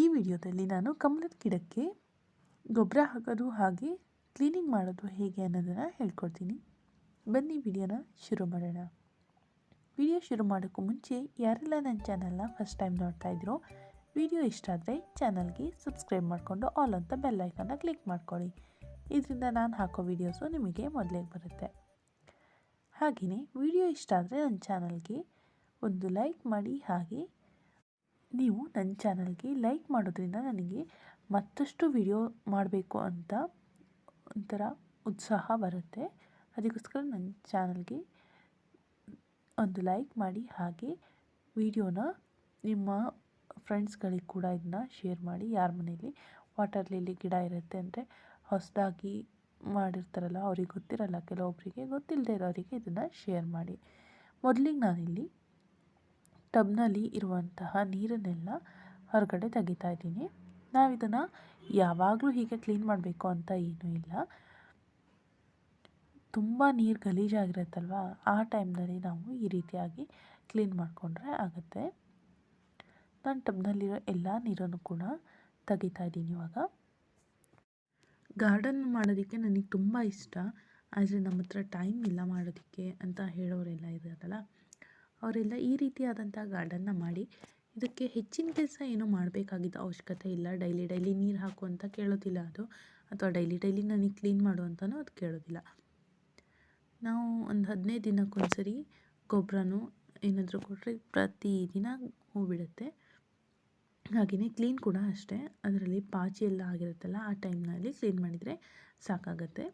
ಈ ವಿಡಿಯೋದಲ್ಲಿ ನಾನು ಕಮಲದ ಗಿಡಕ್ಕೆ ಗೊಬ್ಬರ ಹಾಕೋದು ಹಾಗೆ ಕ್ಲೀನಿಂಗ್ ಮಾಡೋದು ಹೇಗೆ ಅನ್ನೋದನ್ನು ಹೇಳ್ಕೊಡ್ತೀನಿ. ಬನ್ನಿ ವಿಡಿಯೋನ ಶುರು ಮಾಡೋಣ. ವಿಡಿಯೋ ಶುರು ಮಾಡೋಕ್ಕೂ ಮುಂಚೆ ಯಾರೆಲ್ಲ ನನ್ನ ಚಾನಲ್ನ ಫಸ್ಟ್ ಟೈಮ್ ನೋಡ್ತಾ ಇದ್ರೋ, ವಿಡಿಯೋ ಇಷ್ಟ ಆದರೆ ಚಾನಲ್ಗೆ ಸಬ್ಸ್ಕ್ರೈಬ್ ಮಾಡಿಕೊಂಡು ಆಲ್ ಅಂತ ಬೆಲ್ ಐಕನ್ನ ಕ್ಲಿಕ್ ಮಾಡ್ಕೊಳ್ಳಿ. ಇದರಿಂದ ನಾನು ಹಾಕೋ ವಿಡಿಯೋಸು ನಿಮಗೆ ಮೊದಲೇ ಬರುತ್ತೆ. ಹಾಗೆಯೇ ವಿಡಿಯೋ ಇಷ್ಟ ಆದರೆ ನನ್ನ ಚಾನಲ್ಗೆ ಒಂದು ಲೈಕ್ ಮಾಡಿ ಹಾಗೆ ನೀವು ನನ್ನ ಚಾನಲ್ಗೆ ಲೈಕ್ ಮಾಡೋದ್ರಿಂದ ನನಗೆ ಮತ್ತಷ್ಟು ವಿಡಿಯೋ ಮಾಡಬೇಕು ಅಂತ ಒಂಥರ ಉತ್ಸಾಹ ಬರುತ್ತೆ. ಅದಕ್ಕೋಸ್ಕರ ನನ್ನ ಚಾನಲ್ಗೆ ಒಂದು ಲೈಕ್ ಮಾಡಿ, ಹಾಗೆ ವಿಡಿಯೋನ ನಿಮ್ಮ ಫ್ರೆಂಡ್ಸ್ಗಳಿಗೆ ಕೂಡ ಇದನ್ನ ಶೇರ್ ಮಾಡಿ. ಯಾರ ಮನೇಲಿ ವಾಟರ್ ಲಿಲಿ ಗಿಡ ಇರುತ್ತೆ ಅಂದರೆ ಹೊಸದಾಗಿ ಮಾಡಿರ್ತಾರಲ್ಲ, ಅವ್ರಿಗೆ ಗೊತ್ತಿರಲ್ಲ ಕೆಲವೊಬ್ಬರಿಗೆ ಗೊತ್ತಿಲ್ಲದೆ ಇರೋರಿಗೆ ಇದನ್ನು ಶೇರ್ ಮಾಡಿ. ಮೊದಲಿಗೆ ನಾನಿಲ್ಲಿ ಟಬ್ನಲ್ಲಿ ಇರುವಂತಹ ನೀರನ್ನೆಲ್ಲ ಹೊರಗಡೆ ತೆಗಿತಾ ಇದ್ದೀನಿ. ನಾವು ಇದನ್ನು ಯಾವಾಗಲೂ ಹೀಗೆ ಕ್ಲೀನ್ ಮಾಡಬೇಕು ಅಂತ ಏನೂ ಇಲ್ಲ. ತುಂಬ ನೀರು ಗಲೀಜಾಗಿರುತ್ತಲ್ವ? ಆ ಟೈಮ್ನಲ್ಲಿ ನಾವು ಈ ರೀತಿಯಾಗಿ ಕ್ಲೀನ್ ಮಾಡಿಕೊಂಡ್ರೆ ಆಗುತ್ತೆ. ನಾನು ಟಬ್ನಲ್ಲಿರೋ ಎಲ್ಲ ನೀರನ್ನು ಕೂಡ ತೆಗಿತಾ ಇದ್ದೀನಿ ಇವಾಗ. ಗಾರ್ಡನ್ ಮಾಡೋದಕ್ಕೆ ನನಗೆ ತುಂಬ ಇಷ್ಟ. ಆದರೆ ನಮ್ಮ ಹತ್ರ ಟೈಮ್ ಇಲ್ಲ ಮಾಡೋದಕ್ಕೆ ಅಂತ ಹೇಳೋರೆಲ್ಲ ಇದ್ದಾರಲ್ಲ ಅವರೆಲ್ಲ ಈ ರೀತಿಯಾದಂಥ ಗಾರ್ಡನ್ನ ಮಾಡಿ ಇದಕ್ಕೆ ಹೆಚ್ಚಿನ ಕೆಲಸ ಏನೂ ಮಾಡಬೇಕಾಗಿದ್ದ ಅವಶ್ಯಕತೆ ಇಲ್ಲ. ಡೈಲಿ ಡೈಲಿ ನೀರು ಹಾಕು ಅಂತ ಕೇಳೋದಿಲ್ಲ ಅದು. ಅಥವಾ ಡೈಲಿ ಡೈಲಿ ನನಗೆ ಕ್ಲೀನ್ ಮಾಡು ಅಂತಲೂ ಅದು ಕೇಳೋದಿಲ್ಲ. ನಾವು ಒಂದು ಹದಿನೈದು ದಿನಕ್ಕೊಂದ್ಸರಿ ಗೊಬ್ಬರನೂ ಏನಾದರೂ ಕೊಟ್ಟರೆ ಪ್ರತಿದಿನ ಹೂ ಬಿಡುತ್ತೆ. ಹಾಗೆಯೇ ಕ್ಲೀನ್ ಕೂಡ ಅಷ್ಟೇ. ಅದರಲ್ಲಿ ಪಾಚಿ ಎಲ್ಲ ಆಗಿರುತ್ತಲ್ಲ ಆ ಟೈಮ್ನಲ್ಲಿ ಕ್ಲೀನ್ ಮಾಡಿದರೆ ಸಾಕಾಗತ್ತೆ.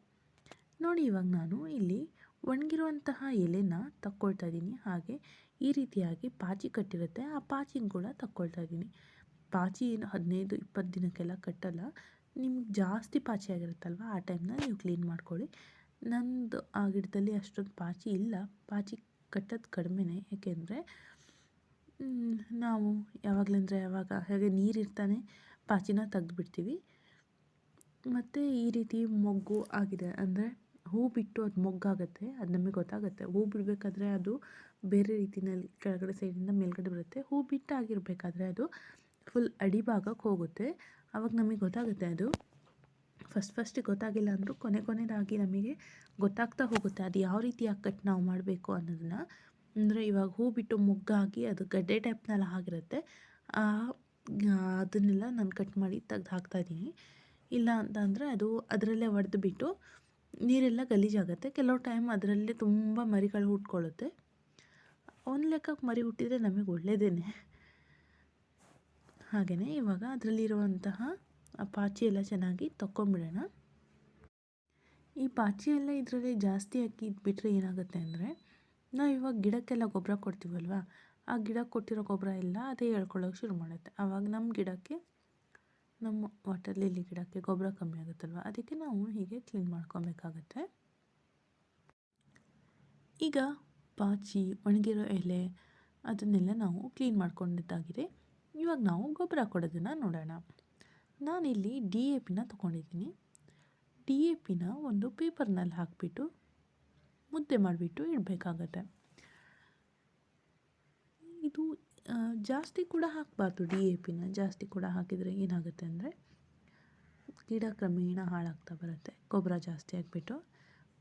ನೋಡಿ ಇವಾಗ ನಾನು ಇಲ್ಲಿ ಒಣಗಿರುವಂತಹ ಎಲೆನ ತಕ್ಕೊಳ್ತಾ ಇದ್ದೀನಿ ಹಾಗೆ ಈ ರೀತಿಯಾಗಿ ಪಾಚಿ ಕಟ್ಟಿರುತ್ತೆ. ಆ ಪಾಚಿನ ಕೂಡ ತಕ್ಕೊಳ್ತಾ ಇದ್ದೀನಿ ಪಾಚಿ ಏನು ಹದಿನೈದು, ಇಪ್ಪತ್ತು ದಿನಕ್ಕೆಲ್ಲ ಕಟ್ಟಲ್ಲ. ನಿಮ್ಗೆ ಜಾಸ್ತಿ ಪಾಚಿ ಆಗಿರುತ್ತಲ್ವ? ಆ ಟೈಮ್ನ ನೀವು ಕ್ಲೀನ್ ಮಾಡ್ಕೊಳ್ಳಿ. ನಂದು ಆ ಗಿಡದಲ್ಲಿ ಅಷ್ಟೊಂದು ಪಾಚಿ ಇಲ್ಲ. ಪಾಚಿ ಕಟ್ಟೋದು ಕಡಿಮೆನೇ. ಯಾಕೆಂದರೆ ನಾವು ಯಾವಾಗಲಂದರೆ ಯಾವಾಗ ಹಾಗೆ ನೀರಿರ್ತಾನೆ ಪಾಚಿನ ತೆಗೆದ್ಬಿಡ್ತೀವಿ. ಮತ್ತು ಈ ರೀತಿ ಮೊಗ್ಗು ಆಗಿದೆ ಅಂದರೆ ಹೂ ಬಿಟ್ಟು ಅದು ಮೊಗ್ಗಾಗುತ್ತೆ, ಅದು ನಮಗೆ ಗೊತ್ತಾಗುತ್ತೆ. ಹೂ ಬಿಡಬೇಕಾದ್ರೆ ಅದು ಬೇರೆ ರೀತಿಯಲ್ಲಿ ಕೆಳಗಡೆ ಸೈಡಿಂದ ಮೇಲ್ಗಡೆ ಬರುತ್ತೆ. ಹೂ ಬಿಟ್ಟಾಗಿರಬೇಕಾದ್ರೆ ಅದು ಫುಲ್ ಅಡಿಭಾಗಕ್ಕೆ ಹೋಗುತ್ತೆ. ಆವಾಗ ನಮಗೆ ಗೊತ್ತಾಗುತ್ತೆ ಅದು. ಫಸ್ಟ್ ಫಸ್ಟಿಗೆ ಗೊತ್ತಾಗಿಲ್ಲ ಅಂದರೂ ಕೊನೆ ಕೊನೆಯದಾಗಿ ನಮಗೆ ಗೊತ್ತಾಗ್ತಾ ಹೋಗುತ್ತೆ ಅದು ಯಾವ ರೀತಿಯಾಗಿ ಕಟ್ ನಾವು ಮಾಡಬೇಕು ಅನ್ನೋದನ್ನು. ಅಂದರೆ ಇವಾಗ ಹೂ ಬಿಟ್ಟು ಮೊಗ್ಗಾಗಿ ಅದು ಗಡ್ಡೆ ಟೈಪ್ನೆಲ್ಲ ಆಗಿರುತ್ತೆ. ಅದನ್ನೆಲ್ಲ ನಾನು ಕಟ್ ಮಾಡಿ ತೆಗ್ದು ಹಾಕ್ತಾಯಿದ್ದೀನಿ ಇಲ್ಲ ಅಂತಂದರೆ ಅದು ಅದರಲ್ಲೇ ಒಡೆದು ಬಿಟ್ಟು ನೀರೆಲ್ಲ ಗಲೀಜಾಗುತ್ತೆ. ಕೆಲವು ಟೈಮ್ ಅದರಲ್ಲೇ ತುಂಬ ಮರಿಗಳು ಹುಟ್ಕೊಳ್ಳುತ್ತೆ. ಒಂದು ಲೆಕ್ಕಕ್ಕೆ ಮರಿ ಹುಟ್ಟಿದರೆ ನಮಗೆ ಒಳ್ಳೆಯದೇ ಹಾಗೆಯೇ ಇವಾಗ ಅದರಲ್ಲಿರುವಂತಹ ಆ ಪಾಚಿ ಎಲ್ಲ ಚೆನ್ನಾಗಿ ತಕ್ಕೊಂಬಿಡೋಣ. ಈ ಪಾಚಿ ಎಲ್ಲ ಇದರಲ್ಲಿ ಜಾಸ್ತಿ ಹಾಕಿ ಇದ್ಬಿಟ್ರೆ ಏನಾಗುತ್ತೆ ಅಂದರೆ, ನಾವು ಇವಾಗ ಗಿಡಕ್ಕೆಲ್ಲ ಗೊಬ್ಬರ ಕೊಡ್ತೀವಲ್ವ? ಆ ಗಿಡಕ್ಕೆ ಕೊಟ್ಟಿರೋ ಗೊಬ್ಬರ ಎಲ್ಲ ಅದೇ ಹೇಳ್ಕೊಳ್ಳೋಕೆ ಶುರು ಮಾಡುತ್ತೆ. ಆವಾಗ ನಮ್ಮ ಗಿಡಕ್ಕೆ ನಮ್ಮ ವಾಟರ್ ಲಿಲಿ ಗಿಡಕ್ಕೆ ಗೊಬ್ಬರ ಕಮ್ಮಿ ಆಗುತ್ತಲ್ವ? ಅದಕ್ಕೆ ನಾವು ಹೀಗೆ ಕ್ಲೀನ್ ಮಾಡ್ಕೊಬೇಕಾಗತ್ತೆ. ಈಗ ಪಾಚಿ, ಒಣಗಿರೋ ಎಲೆ, ಅದನ್ನೆಲ್ಲ ನಾವು ಕ್ಲೀನ್ ಮಾಡ್ಕೊಂಡಿದ್ದಾಗಿದೆ. ಇವಾಗ ನಾವು ಗೊಬ್ಬರ ಕೊಡೋದನ್ನು ನೋಡೋಣ. ನಾನಿಲ್ಲಿ ಡಿ ಎ ಪಿನ ತೊಗೊಂಡಿದ್ದೀನಿ. ಡಿ ಎ ಪಿನ ಒಂದು ಪೇಪರ್ನಲ್ಲಿ ಹಾಕಿಬಿಟ್ಟು ಮುದ್ದೆ ಮಾಡಿಬಿಟ್ಟು ಇಡಬೇಕಾಗತ್ತೆ. ಇದು ಜಾಸ್ತಿ ಕೂಡ ಹಾಕಬಾರ್ದು ಡಿ ಎ ಪಿನ ಜಾಸ್ತಿ ಕೂಡ ಹಾಕಿದರೆ ಏನಾಗುತ್ತೆ ಅಂದರೆ ಗಿಡ ಕ್ರಮೇಣ ಹಾಳಾಗ್ತಾ ಬರುತ್ತೆ. ಗೊಬ್ಬರ ಜಾಸ್ತಿ ಆಗಿಬಿಟ್ಟು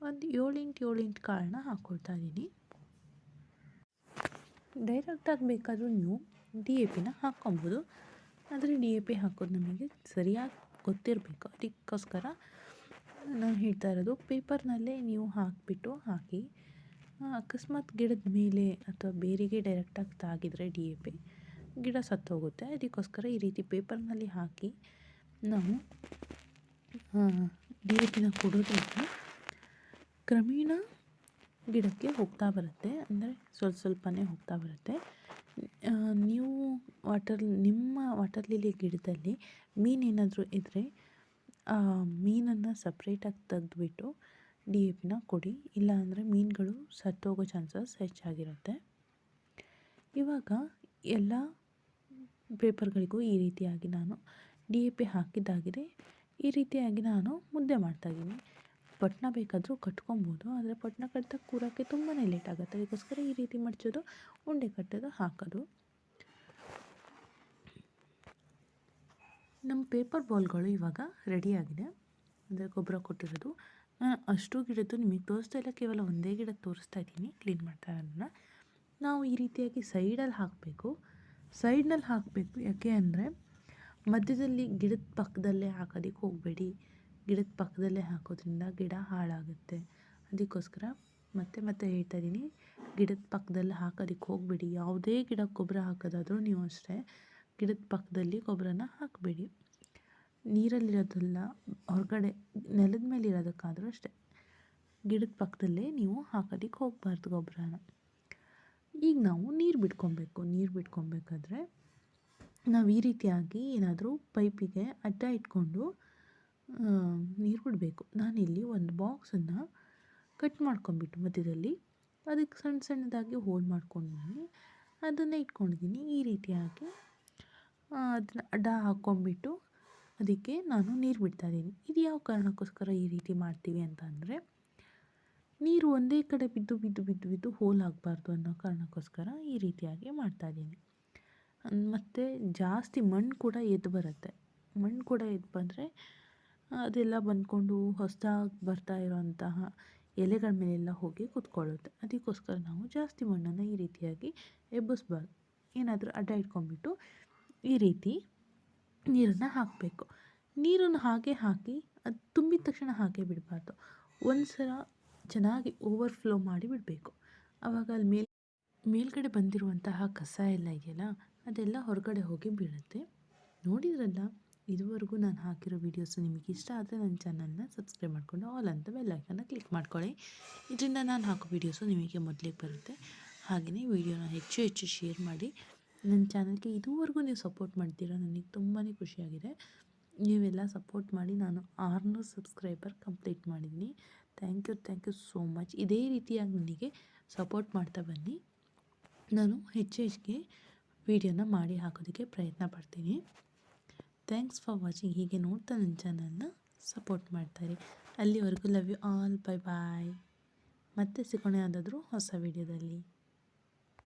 ಒಂದು ಏಳೆಂಟು ಏಳೆಂಟು ಕಾಳನ್ನ ಹಾಕ್ಕೊಳ್ತಾ ಇದ್ದೀನಿ ಡೈರೆಕ್ಟಾಗಿ ಬೇಕಾದರೂ ನೀವು ಡಿ ಎ ಪಿನ ಹಾಕ್ಕೊಬೋದು. ಆದರೆ ಡಿ ಎ ಪಿ ಹಾಕೋದು ನಮಗೆ ಸರಿಯಾಗಿ ಗೊತ್ತಿರಬೇಕು. ಅದಕ್ಕೋಸ್ಕರ ನಾನು ಹೇಳ್ತಾ ಇರೋದು ಪೇಪರ್ನಲ್ಲೇ ನೀವು ಹಾಕಿಬಿಟ್ಟು ಹಾಕಿ ಅಕಸ್ಮಾತ್ ಗಿಡದ ಮೇಲೆ ಅಥವಾ ಬೇರಿಗೆ ಡೈರೆಕ್ಟಾಗಿ ತಾಗಿದರೆ ಡಿ ಎ ಪಿ ಗಿಡ ಸತ್ತೋಗುತ್ತೆ. ಅದಕ್ಕೋಸ್ಕರ ಈ ರೀತಿ ಪೇಪರ್ನಲ್ಲಿ ಹಾಕಿ ನಾವು ಡಿ ಎ ಪಿನ ಕೊಡೋದ್ರಿಂದ ಕ್ರಮೇಣ ಗಿಡಕ್ಕೆ ಹೋಗ್ತಾ ಬರುತ್ತೆ. ಅಂದರೆ ಸ್ವಲ್ಪ ಸ್ವಲ್ಪನೇ ಹೋಗ್ತಾ ಬರುತ್ತೆ. ನೀವು ವಾಟರ್ ನಿಮ್ಮ ವಾಟರ್ ಲಿಲಿ ಗಿಡದಲ್ಲಿ ಮೀನೇನಾದರೂ ಇದ್ದರೆ ಆ, ಮೀನನ್ನು ಸಪ್ರೇಟಾಗಿ ತೆಗೆದ್ಬಿಟ್ಟು ಡಿ ಎ ಪಿನ ಕೊಡಿ. ಇಲ್ಲಾಂದರೆ ಮೀನುಗಳು ಸತ್ತೋಗೋ ಚಾನ್ಸಸ್ ಹೆಚ್ಚಾಗಿರುತ್ತೆ. ಇವಾಗ ಎಲ್ಲ ಪೇಪರ್ಗಳಿಗೂ ಈ ರೀತಿಯಾಗಿ ನಾನು ಡಿ ಎ ಪಿ ಹಾಕಿದ್ದಾಗಿದೆ. ಈ ರೀತಿಯಾಗಿ ನಾನು ಮುದ್ದೆ ಮಾಡ್ತಾಯಿದ್ದೀನಿ ಪಟ್ನ ಬೇಕಾದರೂ ಕಟ್ಕೊಬೋದು, ಆದರೆ ಪಟ್ನ ಕಟ್ದಾಗ ಕೂರೋಕ್ಕೆ ತುಂಬಾ ಲೇಟ್ ಆಗುತ್ತೆ. ಅದಕ್ಕೋಸ್ಕರ ಈ ರೀತಿ ಮಡಚೋದು, ಉಂಡೆ ಕಟ್ಟೋದು, ಹಾಕೋದು. ನಮ್ಮ ಪೇಪರ್ ಬಾಲ್ಗಳು ಇವಾಗ ರೆಡಿಯಾಗಿದೆ ಅಂದರೆ ಗೊಬ್ಬರ ಕೊಟ್ಟಿರೋದು. ಅಷ್ಟು ಗಿಡದ್ದು ನಿಮಗೆ ತೋರಿಸ್ತಾ ಇಲ್ಲ, ಕೇವಲ ಒಂದೇ ಗಿಡ ತೋರಿಸ್ತಾ ಇದ್ದೀನಿ, ಕ್ಲೀನ್ ಮಾಡ್ತಾ ಇರೋದನ್ನು. ನಾವು ಈ ರೀತಿಯಾಗಿ ಸೈಡಲ್ಲಿ ಹಾಕಬೇಕು. ಸೈಡ್ನಲ್ಲಿ ಹಾಕಬೇಕು ಯಾಕೆ ಅಂದರೆ, ಮಧ್ಯದಲ್ಲಿ ಗಿಡದ ಪಕ್ಕದಲ್ಲೇ ಹಾಕೋದಕ್ಕೆ ಹೋಗಬೇಡಿ. ಗಿಡದ ಪಕ್ಕದಲ್ಲೇ ಹಾಕೋದ್ರಿಂದ ಗಿಡ ಹಾಳಾಗುತ್ತೆ. ಅದಕ್ಕೋಸ್ಕರ ಮತ್ತೆ ಮತ್ತೆ ಹೇಳ್ತಾ ಇದ್ದೀನಿ, ಗಿಡದ ಪಕ್ಕದಲ್ಲಿ ಹಾಕೋದಕ್ಕೆ ಹೋಗಬೇಡಿ. ಯಾವುದೇ ಗಿಡ ಗೊಬ್ಬರ ಹಾಕೋದಾದರೂ ನೀವು ಅಷ್ಟೇ, ಗಿಡದ ಪಕ್ಕದಲ್ಲಿ ಗೊಬ್ಬರನ ಹಾಕಬೇಡಿ. ನೀರಲ್ಲಿರೋದಲ್ಲ, ಹೊರಗಡೆ ನೆಲದ ಮೇಲೆ ಇರೋದಕ್ಕಾದರೂ ಅಷ್ಟೇ. ಗಿಡದ ಪಕ್ಕದಲ್ಲೇ ನೀವು ಹಾಕೋದಕ್ಕೆ ಹೋಗಬಾರ್ದು ಗೊಬ್ಬರನ ಈಗ ನಾವು ನೀರು ಬಿಟ್ಕೊಬೇಕು, ನೀರು ಬಿಟ್ಕೊಬೇಕಾದ್ರೆ ನಾವು ಈ ರೀತಿಯಾಗಿ ಏನಾದರೂ ಪೈಪಿಗೆ ಅಡ್ಡ ಇಟ್ಕೊಂಡು ನೀರು ಬಿಡಬೇಕು. ನಾನಿಲ್ಲಿ ಒಂದು ಬಾಕ್ಸನ್ನು ಕಟ್ ಮಾಡ್ಕೊಂಬಿಟ್ಟು ಮಧ್ಯದಲ್ಲಿ ಅದಕ್ಕೆ ಸಣ್ಣ ಸಣ್ಣದಾಗಿ ಹೋಲ್ ಮಾಡ್ಕೊಂಡಿದ್ದೀನಿ ಅದನ್ನು ಇಟ್ಕೊಂಡಿದ್ದೀನಿ. ಈ ರೀತಿಯಾಗಿ ಅದನ್ನ ಅಡ್ಡ ಹಾಕ್ಕೊಂಬಿಟ್ಟು ಅದಕ್ಕೆ ನಾನು ನೀರು ಬಿಡ್ತಾ ಇದ್ದೀನಿ. ಇದು ಯಾವ ಕಾರಣಕ್ಕೋಸ್ಕರ ಈ ರೀತಿ ಮಾಡ್ತೀವಿ ಅಂತ ಅಂದರೆ, ನೀರು ಒಂದೇ ಕಡೆ ಬಿದ್ದು ಬಿದ್ದು ಬಿದ್ದು ಬಿದ್ದು ಹೋಲ್ ಆಗಬಾರ್ದು ಅನ್ನೋ ಕಾರಣಕ್ಕೋಸ್ಕರ ಈ ರೀತಿಯಾಗಿ ಮಾಡ್ತಾ ಇದ್ದೀನಿ. ಮತ್ತು ಜಾಸ್ತಿ ಮಣ್ಣು ಕೂಡ ಎದ್ದು ಬರುತ್ತೆ. ಮಣ್ಣು ಕೂಡ ಎದ್ದು ಬಂದರೆ, ಅದೆಲ್ಲ ಬಂದ್ಕೊಂಡು ಹೊಸದಾಗಿ ಬರ್ತಾ ಇರೋಂತಹ ಎಲೆಗಳ ಮೇಲೆಲ್ಲ ಹೋಗಿ ಕೂತ್ಕೊಳ್ಳುತ್ತೆ. ಅದಕ್ಕೋಸ್ಕರ ನಾವು ಜಾಸ್ತಿ ಮಣ್ಣನ್ನು ಈ ರೀತಿಯಾಗಿ ಎಬ್ಬಿಸ್ಬಾರ್ದು. ಏನಾದರೂ ಅಡ್ಡ ಇಟ್ಕೊಂಡ್ಬಿಟ್ಟು ಈ ರೀತಿ ನೀರನ್ನು ಹಾಕಬೇಕು. ನೀರನ್ನು ಹಾಗೆ ಹಾಕಿ, ಅದು ತುಂಬಿದ ತಕ್ಷಣ ಹಾಗೆ ಬಿಡಬಾರ್ದು. ಒಂದು ಸಲ ಚೆನ್ನಾಗಿ ಓವರ್ಫ್ಲೋ ಮಾಡಿ ಬಿಡಬೇಕು. ಆವಾಗ ಅಲ್ಲಿ ಮೇಲ್, ಮೇಲ್ಗಡೆ ಬಂದಿರುವಂತಹ ಕಸ ಎಲ್ಲ ಇದೆಯಲ್ಲ, ಅದೆಲ್ಲ ಹೊರಗಡೆ ಹೋಗಿ ಬೀಳುತ್ತೆ. ನೋಡಿದ್ರಲ್ಲ, ಇದುವರೆಗೂ ನಾನು ಹಾಕಿರೋ ವೀಡಿಯೋಸು ನಿಮಗೆ ಇಷ್ಟ ಆದರೆ ನನ್ನ ಚಾನಲ್ನ ಸಬ್ಸ್ಕ್ರೈಬ್ ಮಾಡಿಕೊಂಡು ಆಲ್ ಅಂತ ಬೆಲ್ಲೈಕನ್ನ ಕ್ಲಿಕ್ ಮಾಡ್ಕೊಳ್ಳಿ. ಇದರಿಂದ ನಾನು ಹಾಕೋ ವೀಡಿಯೋಸು ನಿಮಗೆ ಮೊದಲಿಗೆ ಬರುತ್ತೆ. ಹಾಗೆಯೇ ವೀಡಿಯೋನ ಹೆಚ್ಚು ಹೆಚ್ಚು ಶೇರ್ ಮಾಡಿ. ನನ್ನ ಚಾನಲ್ಗೆ ಇದುವರೆಗೂ ನೀವು ಸಪೋರ್ಟ್ ಮಾಡ್ತೀರಾ ನನಗೆ ತುಂಬಾ ಖುಷಿಯಾಗಿದೆ. ನೀವೆಲ್ಲ ಸಪೋರ್ಟ್ ಮಾಡಿ ನಾನು ಆರ್ನೂರು ಸಬ್ಸ್ಕ್ರೈಬರ್ ಕಂಪ್ಲೀಟ್ ಮಾಡಿದ್ದೀನಿ. Thank you thank you so much. ಇದೇ ರೀತಿಯಾಗಿ ನನಗೆ ಸಪೋರ್ಟ್ ಮಾಡ್ತಾ ಬನ್ನಿ. ನಾನು ಹೆಚ್ಚು ಹೆಚ್ಚಿಗೆ ವೀಡಿಯೋನ ಮಾಡಿ ಹಾಕೋದಕ್ಕೆ ಪ್ರಯತ್ನ ಪಡ್ತೀನಿ. Thanks for watching. ಹೀಗೆ ನೋಡ್ತಾ ನನ್ನ ಚಾನಲ್ನ ಸಪೋರ್ಟ್ ಮಾಡ್ತಾರೆ ಅಲ್ಲಿವರೆಗೂ love you all. Bye bye ಮತ್ತೆ ಸಿಗೋಣ ಯಾವುದಾದ್ರೂ ಹೊಸ ವೀಡಿಯೋದಲ್ಲಿ.